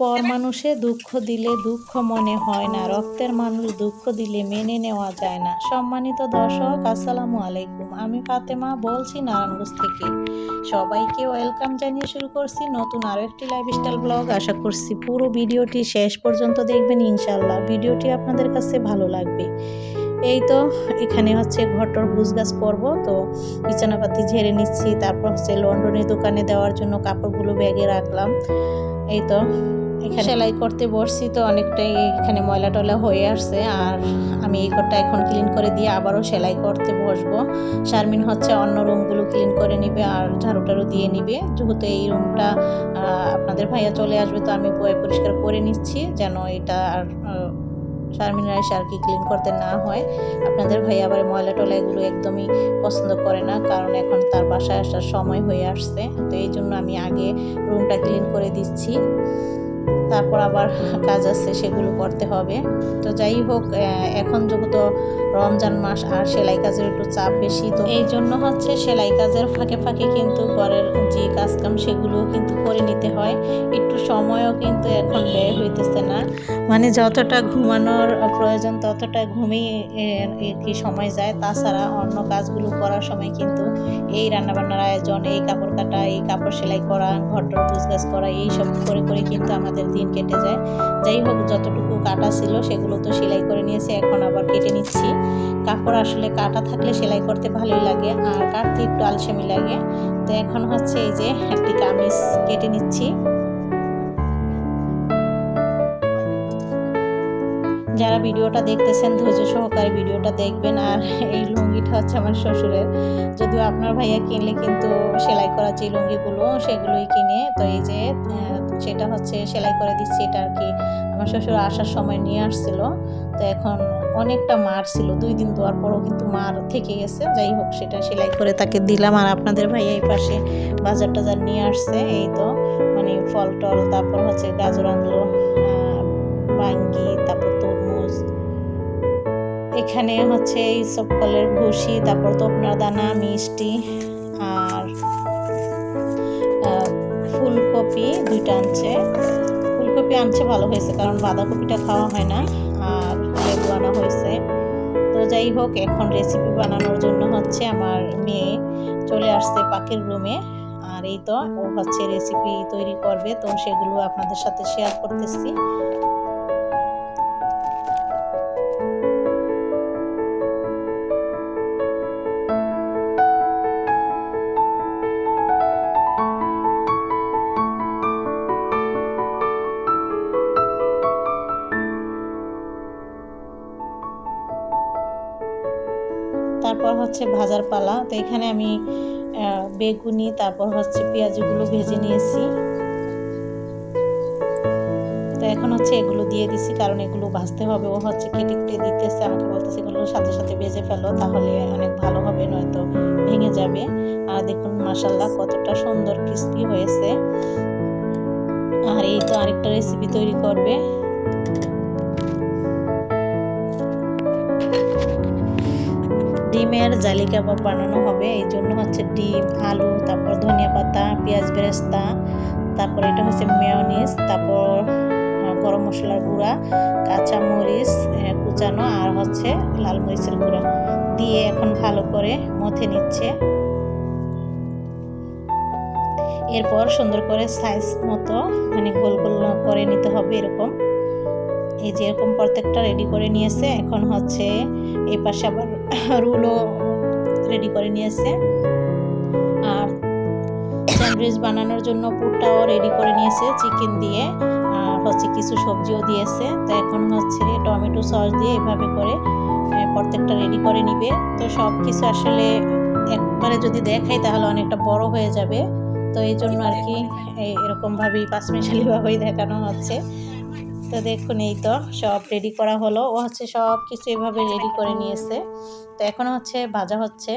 পর মানুষে দুঃখ দিলে দুঃখ মনে হয় না। রক্তের মানুষ দুঃখ দিলে মেনে নেওয়া যায় না। সম্মানিত দর্শক, আসসালামু আলাইকুম। আমি ফাতেমা, বলছি নারায়ণগঞ্জ থেকে। সবাইকে ওয়েলকাম জানিয়ে শুরু করছি নতুন আরও একটি লাইফস্টাইল ব্লগ আশা করছি পুরো ভিডিওটি শেষ পর্যন্ত দেখবেন ইনশাল্লাহ ভিডিওটি আপনাদের কাছে ভালো লাগবে। এই তো, এখানে হচ্ছে ঘটর গাছ করব। তো বিছানাপাতি ঝেড়ে নিচ্ছি। তারপর হচ্ছে লন্ডনের দোকানে দেওয়ার জন্য কাপড়গুলো ব্যাগে রাখলাম। এই তো এখানে। সেলাই করতে বসছি তো অনেকটাই এখানে ময়লা টয়লা হয়ে আসছে। আর আমি এই ঘরটা এখন ক্লিন করে দিয়ে আবারও সেলাই করতে বসবো। শারমিন হচ্ছে অন্য রুমগুলো ক্লিন করে নিবে আর ঝাড়ু টাড়ু দিয়ে নিবে। যেহেতু এই রুমটা আপনাদের ভাইয়া চলে আসবে তো আমি পরিষ্কার করে নিচ্ছি যেন এটা আর শারমিনের এসে আর কি ক্লিন করতে না হয়। আপনাদের ভাই আবার ময়লা টয়লা এগুলো একদমই পছন্দ করে না, কারণ এখন তার বাসায় আসার সময় হয়ে আসছে। তো এই জন্য আমি আগে রুমটা ক্লিন করে দিচ্ছি। তারপর আবার কাজ আছে সেগুলো করতে হবে। তো যাই হোক এখন যেহেতু রমজান মাস আর সেলাই কাজের একটু চাপ বেশি, তো এই জন্য হচ্ছে সেলাই কাজের ফাঁকে ফাঁকে কিন্তু ঘরের যে কাজকাম সেগুলোও কিন্তু করে নিতে হয়। একটু সময়ও কিন্তু এখন ব্যয় হইতেছে না। মানে যতটা ঘুমানোর প্রয়োজন ততটা ঘুমেই কি সময় যায়। তাছাড়া অন্য কাজগুলো করার সময় কিন্তু এই রান্নাবান্নার আয়োজন, এই কাপড় কাটা, এই কাপড় সেলাই করা ঘরটর গাছ করা, এই সব করে করে কিন্তু আমাদের দিন কেটে যায়। যাই হোক, যতটুকু কাটা ছিল, সেগুলো তো সেলাই করে নিয়েছি, এখন আবার কেটে নিচ্ছি। কাপড় আসলে কাটা থাকলে সেলাই করতে ভালোই লাগে, আর কাটতে একটু আলসেমি লাগে। তো এখন হচ্ছে এই যে একটি কামিজ কেটে নিচ্ছি। যারা ভিডিওটা দেখতেছেন, ধৈর্য সহকারে ভিডিওটা দেখবেন, আর এই লুঙ্গিটা হচ্ছে আমার শ্বশুরের। যদিও আপনার ভাইয়া কিনলে কিন্তু সেলাই করা যে লুঙ্গিগুলো, সেগুলোই কিনে। তো এই যে সেটা হচ্ছে সেলাই করে দিচ্ছি, এটা আর কি আমার শ্বশুর আসার সময় নিয়ে আসছিল। তো এখন অনেকটা মার ছিল, দুই দিন দেওয়ার পরও কিন্তু মার থেকে গেছে। যাই হোক, সেটা সেলাই করে তাকে দিলাম আর আপনাদের ভাই এই পাশে বাজার টাজার নিয়ে আসছে। এই তো মানে ফল টল, তারপর হচ্ছে গাজর আনলো বাঙ্গি, তারপর তরমুজ। এখানে হচ্ছে এই সব ফলের ভুসি, তারপর তো আপনার দানা, মিষ্টি আর ফুলকপি দুইটা আনছে। ফুলকপি আনছে ভালো হয়েছে, কারণ বাঁধাকপিটা খাওয়া হয় না, আর লেবু আনা হয়েছে। তো যাই হোক, এখন রেসিপি বানানোর জন্য হচ্ছে আমার মেয়ে চলে আসছে পাখির রুমে আর এই তো ও হচ্ছে রেসিপি তৈরি করবে, তো সেগুলো আপনাদের সাথে শেয়ার করতেছি। তারপর হচ্ছে ভাজার পালা। তো এখানে আমি বেগুনি, তারপর হচ্ছে পেঁয়াজগুলো ভেজে নিয়েছি। তো এখন হচ্ছে এগুলো দিয়ে দিছি, কারণ এগুলো ভাজতে হবে। ও হচ্ছে কেটে কেটে দিতেছে, আমাকে বলতেছে এগুলো সাথে সাথে ভেজে ফেলো, তাহলে অনেক ভালো হবে, নয়তো ভেঙে যাবে। আর দেখুন মাসাল্লাহ কতটা সুন্দর ক্রিস্পি হয়েছে। আর এই তো আরেকটা রেসিপি তৈরি করবে। ডিমের জালি কাবাব বানানো হবে। এই জন্য হচ্ছে ডিম, আলু, তারপর ধনিয়া পাতা, পেঁয়াজ বেরেস্তা, তারপর এটা হচ্ছে মেয়নিস তারপর গরম মশলার গুঁড়া, কাঁচা মরিচ কুচানো, আর হচ্ছে লাল মরিচের গুঁড়া দিয়ে এখন ভালো করে মথে নিচ্ছে। এরপর সুন্দর করে সাইজ মতো মানে গোল গোল করে নিতে হবে এরকম। এই যে এরকম প্রত্যেকটা রেডি করে নিয়েছে, এখন হচ্ছে এই পাশে আবার রুলও রেডি করে নিয়েছে। আর স্যান্ডউইচ বানানোর জন্য পুরটাও রেডি করে নিয়েছে চিকেন দিয়ে। আর হচ্ছে কিছু সবজিও দিয়েছে। তো এখন হচ্ছে টমেটো সস দিয়ে এভাবে করে প্রত্যেকটা রেডি করে নিবে। তো সব কিছু আসলে একবারে যদি দেখাই তাহলে অনেকটা বড় হয়ে যাবে। তো এই জন্য আর কি এরকমভাবেই পাঁচ পাঁচমিশালিভাবেই দেখানো হচ্ছে। তো দেখুন এই তো সব রেডি করা হলো। ও হচ্ছে সব কিছু এভাবে রেডি করে নিয়েছে। তো এখন হচ্ছে ভাজা হচ্ছে।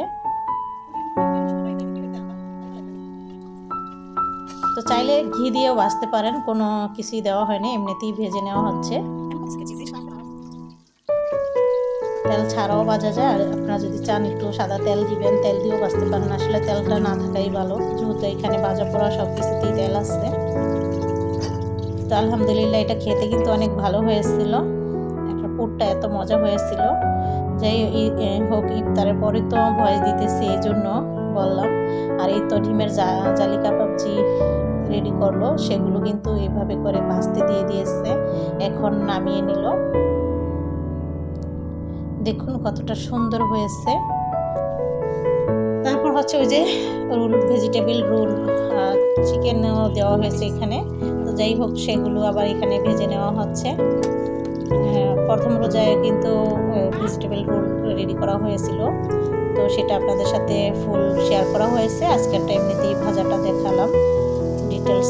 তো চাইলে ঘি দিয়েও ভাজতে পারেন, কোনো কিছুই দেওয়া হয়নি, এমনিতেই ভেজে নেওয়া হচ্ছে। তেল ছাড়াও ভাজা যায়, আর আপনারা যদি চান একটু সাদা তেল দিবেন, তেল দিয়েও ভাজতে পারেন। আসলে তেলটা না থাকাই ভালো, যেহেতু এখানে ভাজা পোড়া সব কিছুতেই তেল আসছে তো আলহামদুলিল্লাহ এটা খেতে কিন্তু অনেক ভালো হয়েছিল। একটা পুরটা এত মজা হয়েছিল। যাই হোক ইফতারের পরে তো ভয়েস দিতেছি, এই জন্য বললাম। আর এই তো ডিমের জা- জালি কাবাবজি রেডি করল, সেগুলো কিন্তু এভাবে করে ভাজতে দিয়ে দিয়েছে। এখন নামিয়ে নিল। দেখুন কতটা সুন্দর হয়েছে। তারপর হচ্ছে ওই যে রোল ভেজিটেবল রোল চিকেনও দেওয়া হয়েছে এখানে। যাই হোক, সেগুলো আবার এখানে ভেজে নেওয়া হচ্ছে। প্রথম রোজায় কিন্তু ভেজিটেবল রোল রেডি করা হয়েছিল। তো সেটা আপনাদের সাথে ফুল শেয়ার করা হয়েছে। আজকেরটা এমনিতেই ভাজাটা দেখালাম। ডিটেলস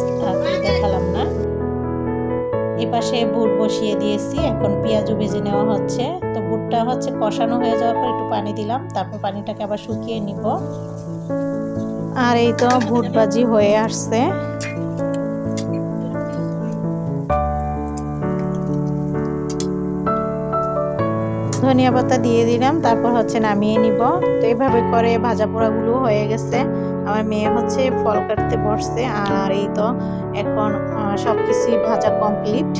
দেখালাম না। এ পাশে বুট বসিয়ে দিয়েছি। এখন পেঁয়াজও ভেজে নেওয়া হচ্ছে। তো বুটটা হচ্ছে কষানো হয়ে যাওয়ার পর একটু পানি দিলাম। তারপর পানিটাকে আবার শুকিয়ে নিব। আর এই তো বুট বাজি হয়ে আসছে। ধনিয়া পাতা দিয়ে দিলাম, তারপর হচ্ছে নামিয়ে নিব। তো এইভাবে করে ভাজা পোড়াগুলো হয়ে গেছে। আমার মেয়ে হচ্ছে ফল কাটতে বসছে, আর এই তো এখন সব কিছুই ভাজা কমপ্লিট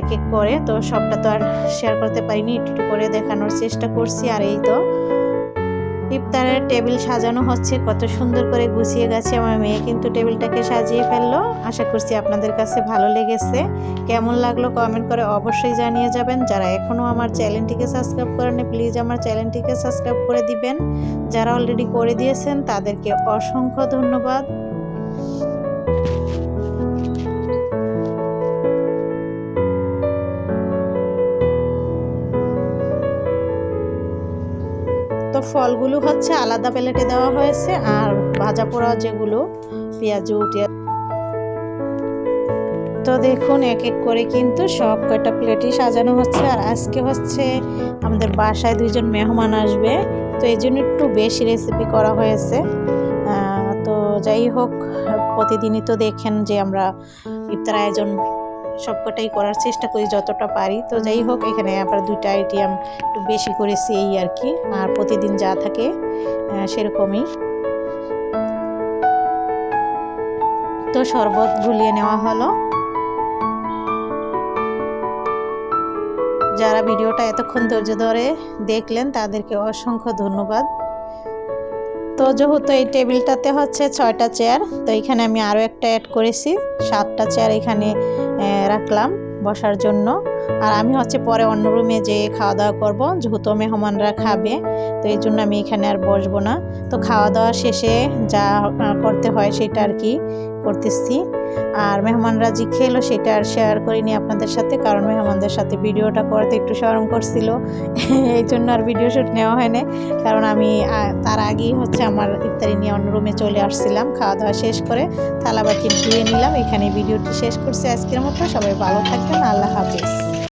এক এক করে। তো সবটা তো আর শেয়ার করতে পারিনি, একটু একটু করে দেখানোর চেষ্টা করছি, আর এই তো ইফতারের টেবিল সাজানো হচ্ছে। কত সুন্দর করে গুছিয়ে গেছে আমার মেয়ে কিন্তু টেবিলটাকে সাজিয়ে ফেলল। আশা করছি আপনাদের কাছে ভালো লেগেছে। কেমন লাগল কমেন্ট করে অবশ্যই জানিয়ে যাবেন। যারা এখনও আমার চ্যানেলটিকে সাবস্ক্রাইব করেন প্লিজ আমার চ্যানেলটিকে সাবস্ক্রাইব করে দিবেন। যারা অলরেডি করে দিয়েছেন, তাদেরকে অসংখ্য ধন্যবাদ। ফলগুলো হচ্ছে আলাদা প্লেটে দেওয়া হয়েছে আর ভাজা পোড়া যেগুলো পেঁয়াজু টিয়া তো দেখুন এক এক করে কিন্তু সব কয়টা প্লেটই সাজানো হচ্ছে। আর আজকে হচ্ছে আমাদের বাসায় দুইজন মেহমান আসবে, তো এই জন্য একটু বেশি রেসিপি করা হয়েছে। তো যাই হোক, প্রতিদিনই তো দেখেন যে আমরা ইফতার আয়োজন সবকটাই করার চেষ্টা করি যতটা পারি। তো যাই হোক, এখানে আবার দুইটা আইটেম একটু বেশি করেছি এই আর কি। আর প্রতিদিন যা থাকে সেরকমই। তো শরবত গুলিয়ে নেওয়া হলো। যারা ভিডিওটা এতক্ষণ ধৈর্য ধরে দেখলেন, তাদেরকে অসংখ্য ধন্যবাদ। তো যেহেতু এই টেবিলটাতে হচ্ছে ছয়টা চেয়ার তো এখানে আমি আরও একটা অ্যাড করেছি। সাতটা চেয়ার এখানে রাখলাম বসার জন্য। আর আমি হচ্ছে পরে অন্য রুমে যে খাওয়া দাওয়া করব। যেহেতু মেহমানরা খাবে, তো এই জন্য আমি এখানে আর বসবো না। তো খাওয়া দাওয়া শেষে যা করতে হয় সেটা আর কি। করতেছি। আর মেহমানরা যে খেলো সেটা আর শেয়ার করিনি আপনাদের সাথে, কারণ মেহমানদের সাথে ভিডিওটা করতে একটু সরম করছিল। এই জন্য আর ভিডিও শ্যুট নেওয়া হয়নি। কারণ আমি তার আগেই হচ্ছে আমার ইফতারি নিয়ে অন্য রুমে চলে আসছিলাম খাওয়া দাওয়া শেষ করে থালা বাকি ধুয়ে নিলাম এখানে ভিডিওটি শেষ করছি আজকের মতো। সবাই ভালো থাকবেন, আল্লাহ হাফিজ।